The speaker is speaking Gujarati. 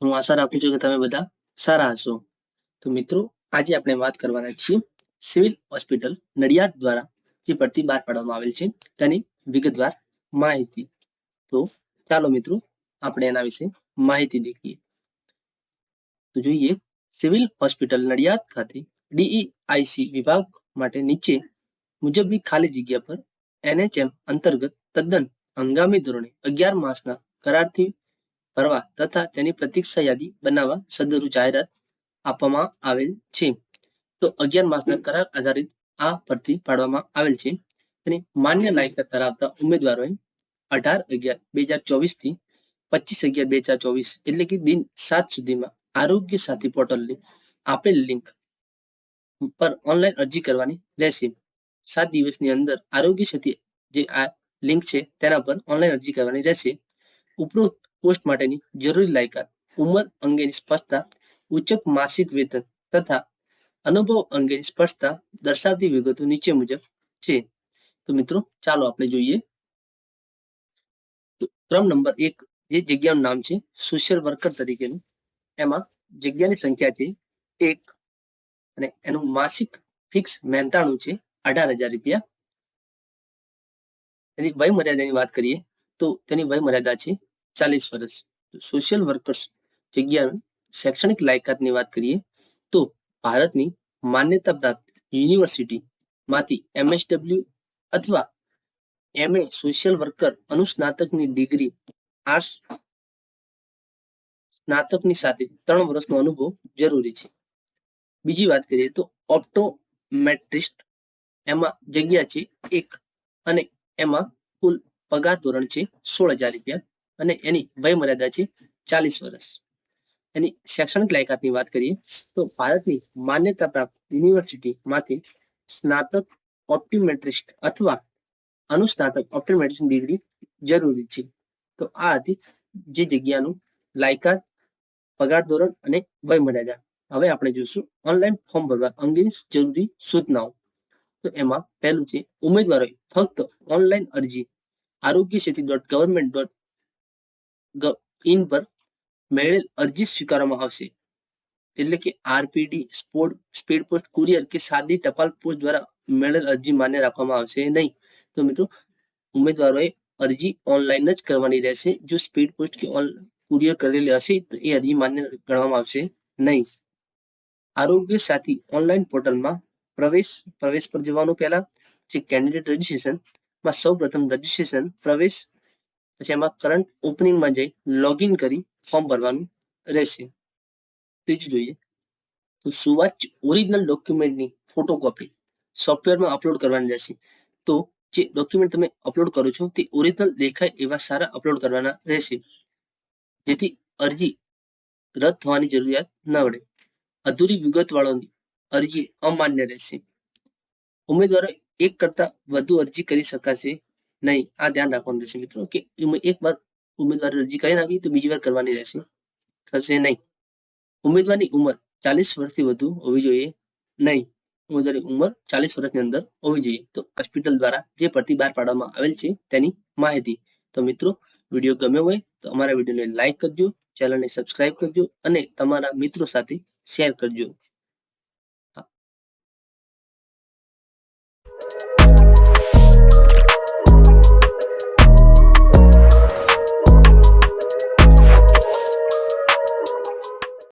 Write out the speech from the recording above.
હું આશા રાખું છું કે તમે બધા સારા હશો. તો મિત્રો, આજે આપણે વાત કરવાના છીએ સિવિલ હોસ્પિટલ નડિયાદ દ્વારા જે ભરતી બહાર પાડવામાં આવેલ છે તેની વિગતવાર માહિતી. તો ચાલો મિત્રો, આપણે એના વિશે માહિતી દેખીએ. તો જોઈએ, સિવિલ હોસ્પિટલ નડિયાદ ખાતે ડીઈઆઈસી વિભાગ માટે નીચે મુજબની ખાલી જગ્યા પર એનએચએમ અંતર્ગત તદ્દન હંગામી ધોરણે અગિયાર માસના કરારથી ભરવા તથા તેની પ્રતીક્ષા યાદી બનાવવા સદરૂ જાહેરાત આપવામાં આવેલ છે. તો અગિયાર માસના કરાર આધારિત આ ભરતી પાડવામાં આવેલ છે. અને માન્ય લાયકાત ધરાવતા ઉમેદવારોએ અઢાર અગિયાર બે હજાર ચોવીસથી પચીસ અગિયાર બે હજાર ચોવીસ એટલે કે દિન સાત સુધીમાં આરોગ્ય સાથી પોર્ટલની આપેલ લિંક પર ઓનલાઈન અરજી કરવાની રહેશે. સાત દિવસની અંદર આરોગ્ય સાથી જે આ લિંક છે તેના પર ઓનલાઈન અરજી કરવાની રહેશે. ઉપરોક્ત પોસ્ટ માટેની જરૂરી લાયકાત, ઉંમર અંગેની સ્પષ્ટતા ઉચ્ચક માસિક વેતન તથા અનુભવ અંગેની સ્પષ્ટતા દર્શાવતી વિગતો નીચે મુજબ છે. તો મિત્રો, ચાલો આપણે જોઈએ. ક્રમ નંબર એક, જે જગ્યાનું નામ છે સોશિયલ વર્કર તરીકેનું. એમાં જગ્યાની સંખ્યા છે એક અને એનું માસિક ફિક્સ મહેનતાણું છે અઢાર હજાર રૂપિયા. એની વય મર્યાદાની વાત કરીએ તો તેની વય મર્યાદા છે ચાલીસ વર્ષ. સોશિયલ વર્કર્સ જગ્યા શૈક્ષણિક લાયકાતની વાત કરીએ તો ભારતની માન્યતા પ્રાપ્ત યુનિવર્સિટી માંથી એમએસડબલ્યુ અથવા એમએ સોશિયલ વર્કર અનુસ્નાતકની ડિગ્રી આર્ટ્સ સ્નાતકની સાથે ત્રણ વર્ષનો અનુભવ જરૂરી છે. બીજી વાત કરીએ તો ઓપ્ટોમેટ્રિસ્ટ એમાં જગ્યા છે એક અને એમાં કુલ પગાર ધોરણ છે સોળ હજાર રૂપિયા. અને એની વયમર્યાદા છે ચાલીસ વર્ષ. એની શૈક્ષણિક લાયકાતની વાત કરીએ તો ભારતની માન્યતા પ્રાપ્ત યુનિવર્સિટીમાંથી સ્નાતક ઓપ્ટિમેટ્રિસ્ટ અથવા અનુસ્નાતક ઓપ્ટિમેટ્રિસ્ટ ડિગ્રી જરૂરી છે. તો આ હતી જે જગ્યાનું લાયકાત, પગાર ધોરણ અને વયમર્યાદા હવે આપણે જોઈશું ઓનલાઈન ફોર્મ ભરવા અંગેની જરૂરી સૂચનાઓ. તો એમાં પહેલું છે, ઉમેદવારોએ ફક્ત ઓનલાઈન અરજી. Arogya Setu dot government dot in પર મેળેલ અરજી સ્વીકારવામાં આવશે. એટલે કે RPD sport speed post, courier કે સાદી ટપાલ પોસ્ટ દ્વારા મેળેલ અરજી માન્ય રાખવામાં આવશે નહીં. તો મિત્રો, ઉમેદવારોએ અરજી ઓનલાઈન જ કરવાની રહેશે. જો સ્પીડ પોસ્ટ કે કુરિયર કરેલી હશે, તો એ અરજી માન્ય ગણવામાં આવશે નહીં. આરોગ્ય સાથી ઓનલાઈન પોર્ટલમાં પ્રવેશ પ્રવેશ પર જવાનું પહેલા જે કેન્ડિડેટ રજીસ્ટ્રેશનમાં સૌ પ્રથમ રજીસ્ટ્રેશન પ્રવેશ પછી એમાં કરંટ ઓપનિંગમાં જઈ લોગિન કરી ફોર્મ ભરવાનું રહેશે. ત્રીજું જોઈએ તો સુવાચ ઓરિજિનલ ડોક્યુમેન્ટની ફોટોકોપી સોફ્ટવેરમાં અપલોડ કરવાની રહેશે. તો જે ડોક્યુમેન્ટ તમે અપલોડ કરો છો તે ઓરિજિનલ દેખાય એવા સારા અપલોડ કરવાના રહેશે. જેથી અરજી રદ થવાની જરૂરિયાત ન પડે અધૂરી વિગતવાળોની અરજી અમાન્ય રહેશે. ઉમેદવારો એક કરતા વધુ અરજી કરી શકાશે નહીં, આ ધ્યાન રાખવાનું રહેશે મિત્રો, કે એક વાર ઉમેદવાર અરજી કરી નાખી, તો બીજી વાર કરવાની રહેશે. થશે નહીં. ઉમેદવારની ઉંમર ચાલીસ વર્ષથી વધુ હોવી જોઈએ. નહીં, ઉમેદવારની ઉંમર ચાલીસ વર્ષની અંદર હોવી જોઈએ. તો હોસ્પિટલ દ્વારા જે પરથી બહાર પાડવામાં આવેલ છે, તેની માહિતી. તો મિત્રો, વીડિયો ગમ્યો હોય, તો અમારા વિડીયોને લાઇક કરજો, ચેનલને સબસ્ક્રાઇબ કરજો અને તમારા મિત્રો સાથે શેર કરજો.